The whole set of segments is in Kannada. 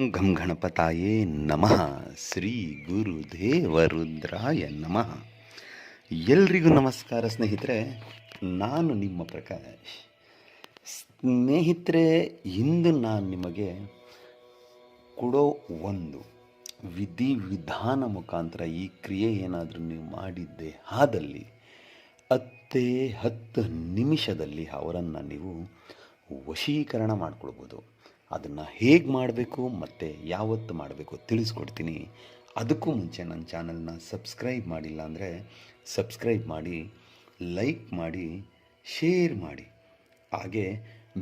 ಗಂ ಗಣಪತಾಯೇ ನಮಃ. ಶ್ರೀ ಗುರುದೇವರುದ್ರಾಯ ನಮಃ. ಎಲ್ರಿಗೂ ನಮಸ್ಕಾರ ಸ್ನೇಹಿತರೆ, ನಾನು ನಿಮ್ಮ ಪ್ರಕಾಶ್. ಸ್ನೇಹಿತರೆ, ಇಂದು ನಾನು ನಿಮಗೆ ಕೊಡೋ ಒಂದು ವಿಧಿ ವಿಧಾನ ಮುಖಾಂತರ ಈ ಕ್ರಿಯೆ ಏನಾದರೂ ನೀವು ಮಾಡಿದ್ದೆ ಆದಲ್ಲಿ, ಹತ್ತೇ ಹತ್ತು ನಿಮಿಷದಲ್ಲಿ ಅವರನ್ನು ನೀವು ವಶೀಕರಣ ಮಾಡ್ಕೊಳ್ಬೋದು. ಅದನ್ನು ಹೇಗೆ ಮಾಡಬೇಕು ಮತ್ತು ಯಾವತ್ತು ಮಾಡಬೇಕು ತಿಳಿಸ್ಕೊಡ್ತೀನಿ. ಅದಕ್ಕೂ ಮುಂಚೆ ನನ್ನ ಚಾನಲ್ನ ಸಬ್ಸ್ಕ್ರೈಬ್ ಮಾಡಿಲ್ಲ ಅಂದರೆ ಸಬ್ಸ್ಕ್ರೈಬ್ ಮಾಡಿ, ಲೈಕ್ ಮಾಡಿ, ಶೇರ್ ಮಾಡಿ. ಹಾಗೆ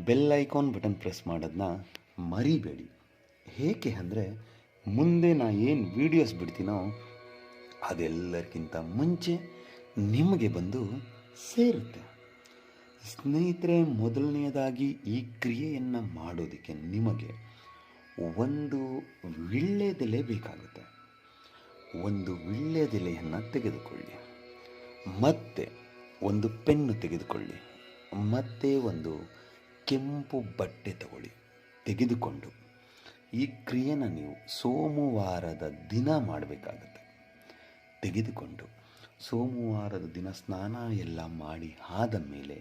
ಬೆಲ್ ಐಕಾನ್ ಬಟನ್ ಪ್ರೆಸ್ ಮಾಡೋದನ್ನ ಮರಿಬೇಡಿ. ಏಕೆ ಅಂದರೆ ಮುಂದೆ ನಾ ಏನು ವೀಡಿಯೋಸ್ ಬಿಡ್ತೀನೋ ಅದೆಲ್ಲರಿಗಿಂತ ಮುಂಚೆ ನಿಮಗೆ ಬಂದು ಸೇರುತ್ತೆ. ಸ್ನೇಹಿತರೆ, ಮೊದಲನೆಯದಾಗಿ ಈ ಕ್ರಿಯೆಯನ್ನು ಮಾಡೋದಕ್ಕೆ ನಿಮಗೆ ಒಂದು ವಿಳ್ಳೆದೆಲೆ ಬೇಕಾಗುತ್ತೆ. ಒಂದು ವಿಳ್ಳೆದೆಲೆಯನ್ನು ತೆಗೆದುಕೊಳ್ಳಿ. ಮತ್ತೆ ಒಂದು ಪೆನ್ನು ತೆಗೆದುಕೊಳ್ಳಿ. ಮತ್ತೆ ಒಂದು ಕೆಂಪು ಬಟ್ಟೆ ತಗೊಳ್ಳಿ. ತೆಗೆದುಕೊಂಡು ಈ ಕ್ರಿಯೆನ ನೀವು ಸೋಮವಾರದ ದಿನ ಮಾಡಬೇಕಾಗುತ್ತೆ. ತೆಗೆದುಕೊಂಡು ಸೋಮವಾರದ ದಿನ ಸ್ನಾನ ಎಲ್ಲ ಮಾಡಿ ಆದ ಮೇಲೆ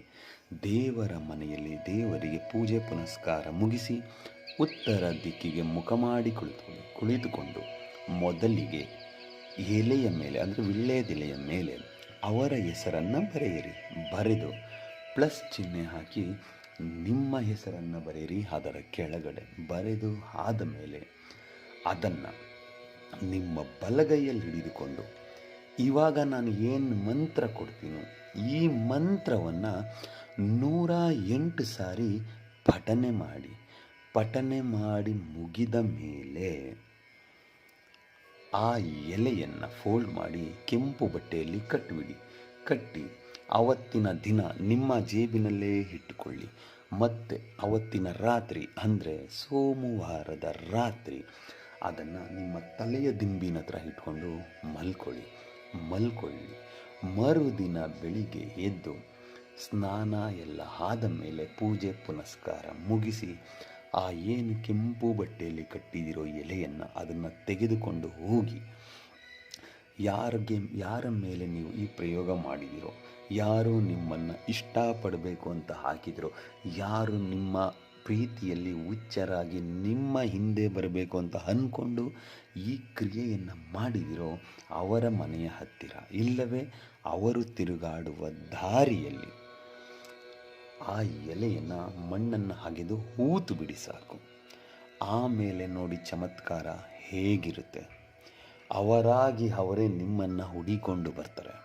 ದೇವರ ಮನೆಯಲ್ಲಿ ದೇವರಿಗೆ ಪೂಜೆ ಪುನಸ್ಕಾರ ಮುಗಿಸಿ ಉತ್ತರ ದಿಕ್ಕಿಗೆ ಮುಖ ಮಾಡಿ ಕುಳಿತು ಕುಳಿತುಕೊಂಡು ಮೊದಲಿಗೆ ಎಲೆಯ ಮೇಲೆ, ಅಂದರೆ ವಿಳ್ಳೆದೆಲೆಯ ಮೇಲೆ ಅವರ ಹೆಸರನ್ನು ಬರೆಯಿರಿ. ಬರೆದು ಪ್ಲಸ್ ಚಿಹ್ನೆ ಹಾಕಿ ನಿಮ್ಮ ಹೆಸರನ್ನು ಬರೆಯಿರಿ, ಅದರ ಕೆಳಗಡೆ ಬರೆದು ಆದ ಮೇಲೆ ಅದನ್ನು ನಿಮ್ಮ ಬಲಗೈಯಲ್ಲಿ ಹಿಡಿದುಕೊಂಡು ಇವಾಗ ನಾನು ಏನು ಮಂತ್ರ ಕೊಡ್ತೀನೋ ಈ ಮಂತ್ರವನ್ನು ನೂರ ಎಂಟು ಸಾರಿ ಪಠನೆ ಮಾಡಿ ಪಠನೆ ಮಾಡಿ ಮುಗಿದ ಮೇಲೆ ಆ ಎಲೆಯನ್ನು ಫೋಲ್ಡ್ ಮಾಡಿ ಕೆಂಪು ಬಟ್ಟೆಯಲ್ಲಿ ಕಟ್ಟಿಬಿಡಿ ಕಟ್ಟಿ ಅವತ್ತಿನ ದಿನ ನಿಮ್ಮ ಜೇಬಿನಲ್ಲೇ ಇಟ್ಟುಕೊಳ್ಳಿ. ಮತ್ತೆ ಅವತ್ತಿನ ರಾತ್ರಿ ಅಂದರೆ ಸೋಮವಾರದ ರಾತ್ರಿ ಅದನ್ನು ನಿಮ್ಮ ತಲೆಯ ದಿಂಬಿನ ಹತ್ರ ಇಟ್ಕೊಂಡು ಮಲ್ಕೊಳ್ಳಿ. ಮಲ್ಕೊಳ್ಳಿ. ಮರುದಿನ ಬೆಳಿಗ್ಗೆ ಎದ್ದು ಸ್ನಾನ ಎಲ್ಲ ಆದ ಮೇಲೆ ಪೂಜೆ ಪುನಸ್ಕಾರ ಮುಗಿಸಿ ಆ ಏನು ಕೆಂಪು ಬಟ್ಟೆಯಲ್ಲಿ ಕಟ್ಟಿದಿರೋ ಎಲೆಯನ್ನು ಅದನ್ನು ತೆಗೆದುಕೊಂಡು ಹೋಗಿ, ಯಾರಿಗೆ, ಯಾರ ಮೇಲೆ ನೀವು ಈ ಪ್ರಯೋಗ ಮಾಡಿದಿರೋ, ಯಾರು ನಿಮ್ಮನ್ನು ಇಷ್ಟಪಡಬೇಕು ಅಂತ ಹಾಕಿದಿರೋ, ಯಾರು ನಿಮ್ಮ ಪ್ರೀತಿಯಲ್ಲಿ ಹುಚ್ಚರಾಗಿ ನಿಮ್ಮ ಹಿಂದೆ ಬರಬೇಕು ಅಂತ ಅಂದ್ಕೊಂಡು ಈ ಕ್ರಿಯೆಯನ್ನು ಮಾಡಿದಿರೋ ಅವರ ಮನೆಯ ಹತ್ತಿರ, ಇಲ್ಲವೇ ಅವರು ತಿರುಗಾಡುವ ದಾರಿಯಲ್ಲಿ ಆ ಎಲೆಯನ್ನು ಮಣ್ಣನ್ನು ಅಗೆದು ಹೂತು ಬಿಡಿ ಸಾಕು. ಆಮೇಲೆ ನೋಡಿ ಚಮತ್ಕಾರ ಹೇಗಿರುತ್ತೆ. ಅವರಾಗಿ ಅವರೇ ನಿಮ್ಮನ್ನು ಹುಡಿಕೊಂಡು ಬರ್ತಾರೆ.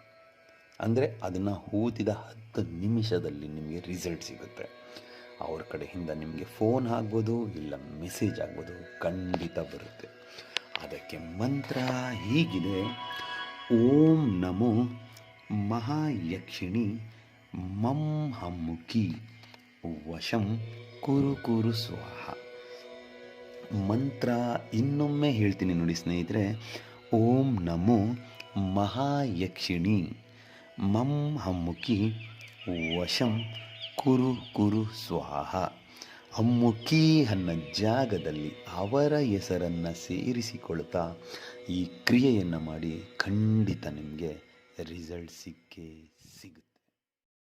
ಅಂದರೆ ಅದನ್ನು ಹೂತಿದ ಹತ್ತು ನಿಮಿಷದಲ್ಲಿ ನಿಮಗೆ ರಿಸಲ್ಟ್ ಸಿಗುತ್ತೆ. ಅವ್ರ ಕಡೆಯಿಂದ ನಿಮಗೆ ಫೋನ್ ಆಗ್ಬೋದು ಇಲ್ಲ ಮೆಸೇಜ್ ಆಗ್ಬೋದು, ಖಂಡಿತ ಬರುತ್ತೆ. ಅದಕ್ಕೆ ಮಂತ್ರ ಹೀಗಿದೆ. ಓಂ ನಮೋ ಮಹಾಯಕ್ಷಿಣಿ ಮಂ ಹಮ್ಮುಖಿ ವಶಂ ಕುರು ಕುರು ಸ್ವಾಹ. ಮಂತ್ರ ಇನ್ನೊಮ್ಮೆ ಹೇಳ್ತೀನಿ ನೋಡಿ ಸ್ನೇಹಿತರೆ. ಓಂ ನಮೋ ಮಹಾಯಕ್ಷಿಣಿ ಮಂ ಹಮ್ಮುಖಿ ವಶಂ ಕುರು ಕುರು ಸ್ವಾಹ. ಅಮ್ಮುಖಿ ಅನ್ನೋ ಜಾಗದಲ್ಲಿ ಅವರ ಹೆಸರನ್ನು ಸೇರಿಸಿಕೊಳ್ತಾ ಈ ಕ್ರಿಯೆಯನ್ನು ಮಾಡಿ ಖಂಡಿತ ನಿಮಗೆ ರಿಸಲ್ಟ್ ಸಿಕ್ಕೇ